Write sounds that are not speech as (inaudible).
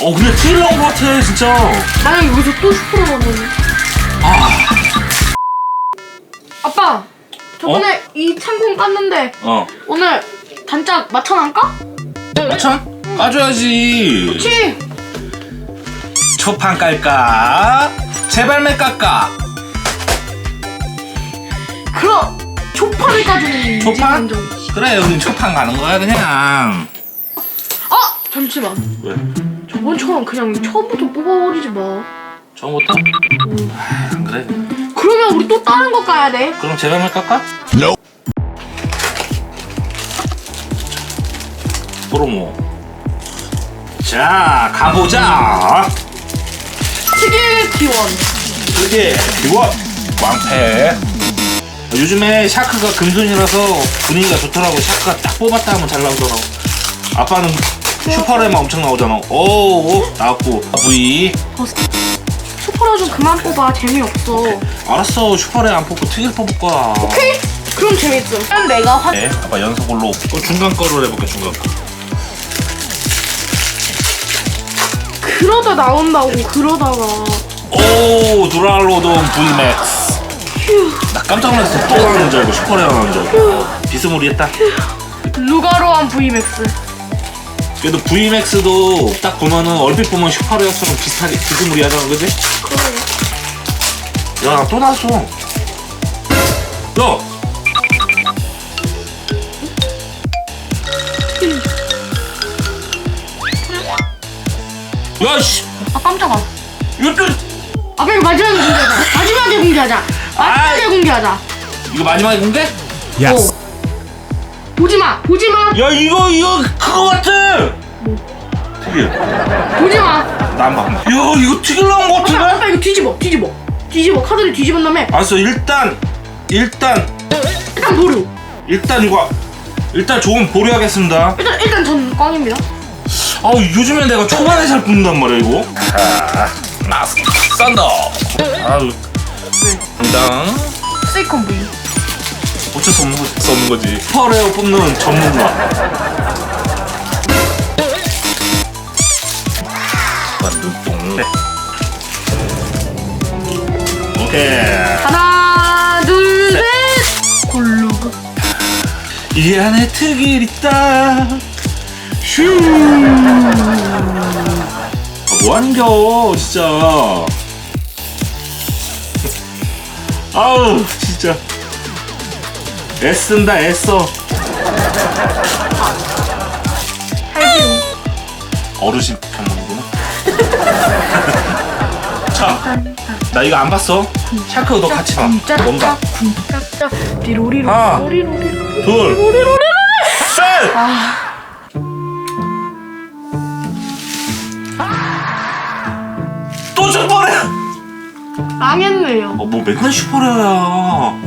어 근데 큰일 난것 같아 진짜 만약 여기서 또 슈퍼로 가면 아 아빠 저번에 이 창공 깠는데 어. 오늘 단짝 맞춰 놨까? 마천? 까줘야지 그치? 초판 깔까? 제발매 깎까? 그럼 초판을 까주는 초판? 인지감정. 그래 우린 초판 가는 거야 그냥 아! 잠시만 왜? 저번처럼 그냥 처음부터 뽑아버리지 마. 처음부터? 아, 안 그래. 그러면 우리 또 다른 거 까야 돼? 그럼 제발매 깎까? 프로모. 자 가보자. 특일 기원. 그게 이거 왕패. 요즘에 샤크가 금손이라서 분위기가 좋더라고. 샤크가 딱 뽑았다 하면 잘 나오더라고. 아빠는 슈퍼레만 엄청 나오잖아 오 오 나왔고. V 어, 슈퍼라 좀 그만 뽑아. 재미없어. 알았어. 슈퍼레 안 뽑고 특일 뽑을 거야 오케이? 그럼 재밌음 그럼 내가 화... 네 아빠 연속으로. 또 중간 거로 해볼게 중간 거. 그러다 나온다고 그러다가. 오 누랄로돈 V맥스 나 깜짝 놀랐어. 또 나오는 줄 알고 슈퍼레 나오는 줄 알고. 비스무리했다. 루가로한 VMAX 그래도 V맥스도 딱 보면은 얼핏 보면 슈퍼레어처럼 비슷하게 비스무리하잖아 그지? 그래 야, 또 나왔어. 야! 야, 씨! 아 깜짝아 이거 또, 아 그냥 마지막에 공개하자 마지막에 공개하자 마지막에 아이. 공개하자 이거 마지막에 공개? 야, 어. 보지마 보지마 이거, 이거, 그거 같아! 특일. 보지마 봐. 야, 이거 특일 나온 거 아빠 같은데? 아빠 이거 뒤집어 뒤집어 뒤집어 카드를 뒤집은 다음에 알았어, 일단, 일단, 일단 보류 일단 이거, 일단 조금 보류하겠습니다. 일단 일단 전 꽝입니다 아우, 요즘에 내가 초반에 잘 뽑는단 말이야, 이거. 자, 마스, 썬더. 아유, 당당. 세이컨 V 어쩔 수 없는 거지. 수 없는 거지. 슈퍼레어 뽑는 전문가. 눈동. 네. 오케이. 하나 둘 셋 골루그 이 안에 특일 있다. 슈. 아, 뭐 하는 겨, 진짜. (laughs) 아우, 진짜. 애쓴다, 애써. 할빈 어르신 편이구나. (laughs) 자, 나 이거 안 봤어. 샤크 너 같이 봐. 뭔가. 쿵짝짝 디로리로 하나. 로리로리로 둘, 로리로리로 셋. 아또 슈퍼레. 망했네요 어, 뭐 맨날 슈퍼레야.